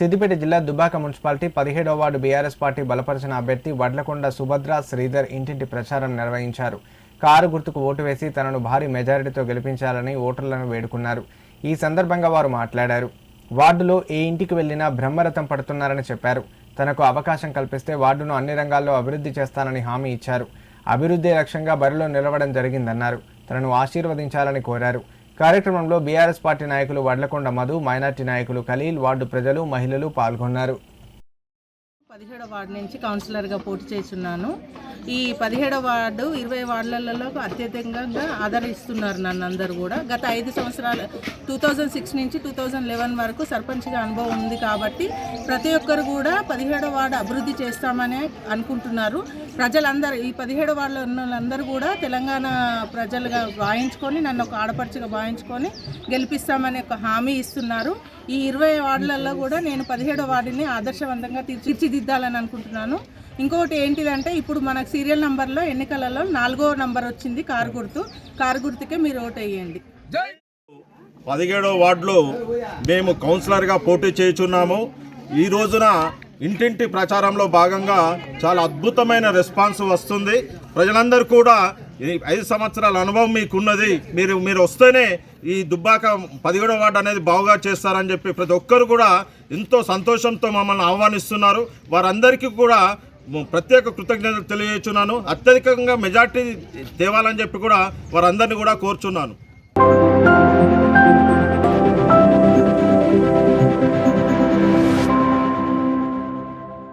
సిద్దిపేట జిల్లా దుబ్బాక మున్సిపాలిటీ పదిహేడవ ward BRS party బలపరిచిన అభ్యర్థి వడ్లకొండ సుభద్ర శ్రీధర్ ఇంటింటి ప్రచారం నిర్వహించారు. కారు గుర్తుకు ఓటు వేసి తనను భారీ మెజారిటీతో గెలిపించాలని ఓటర్లను వేడుకున్నారు. ఈ సందర్భంగా వారు మాట్లాడారు. వార్డులో ఏ ఇంటికి వెళ్ళినా బ్రహ్మరథం పడుతున్నారని చెప్పారు. తనకు అవకాశం కల్పిస్తే వార్డును అన్ని రంగాల్లో అభివృద్ధి చేస్తానని హామీ ఇచ్చారు. అభివృద్ధి లక్ష్యంగా బరిలో నిలవడం జరిగిందన్నారు. తనను ఆశీర్వదించాలని కోరారు. కార్యక్రమంలో బీఆర్ఎస్ పార్టీ నాయకులు వడ్లకొండ మధు మైనార్టీ నాయకులు ఖలీల్ వార్డు ప్రజలు మహిళలు పాల్గొన్నారు. పదిహేడో వార్డు నుంచి కౌన్సిలర్గా పోటీ చేస్తున్నాను. ఈ పదిహేడవ వార్డు ఇరవై వార్డులలో అత్యధికంగా ఆదరిస్తున్నారు నన్ను అందరు కూడా. గత ఐదు సంవత్సరాలు టూ థౌజండ్ సిక్స్ నుంచి టూ థౌజండ్ లెవెన్ వరకు సర్పంచ్గా అనుభవం ఉంది కాబట్టి ప్రతి ఒక్కరు కూడా పదిహేడవ వార్డు అభివృద్ధి చేస్తామనే అనుకుంటున్నారు. ప్రజలందరూ ఈ పదిహేడు వార్డులో ఉన్న వాళ్ళందరూ కూడా తెలంగాణ ప్రజలుగా భావించుకొని నన్ను ఒక ఆడపడుచుగా భావించుకొని గెలిపిస్తామనే ఒక హామీ ఇస్తున్నారు. ఈ ఇరవై వార్డులలో కూడా నేను పదిహేడో వార్డుని ఆదర్శవంతంగా తీర్చి- తీర్చిదిద్దాలని అనుకుంటున్నాను. ఇంకొకటి ఏంటిదంటే ఇప్పుడు మనకు సీరియల్ నంబర్లో ఎన్నికలలో నాలుగో నంబర్ వచ్చింది కారు గుర్తు. కారు గుర్తుకే మీరు ఓటు వేయండి పదిహేడో వార్డులో మేము కౌన్సిలర్గా పోటీ చేయుచున్నాము. ఈ రోజున ఇంటింటి ప్రచారంలో భాగంగా చాలా అద్భుతమైన రెస్పాన్స్ వస్తుంది. ప్రజలందరూ కూడా ఐదు సంవత్సరాల అనుభవం మీకున్నది. మీరు మీరు వస్తేనే ఈ దుబ్బాక పదిహేడో వార్డు అనేది బాగుగా చేస్తారని చెప్పి ప్రతి ఒక్కరు కూడా ఎంతో సంతోషంతో మమ్మల్ని ఆహ్వానిస్తున్నారు. వారందరికీ కూడా ప్రత్యేక కృతజ్ఞతలు తెలియజేస్తున్నాను. అత్యధికంగా మెజార్టీ తేవాలని చెప్పి కూడా వారందరినీ కూడా కోరుచున్నాను.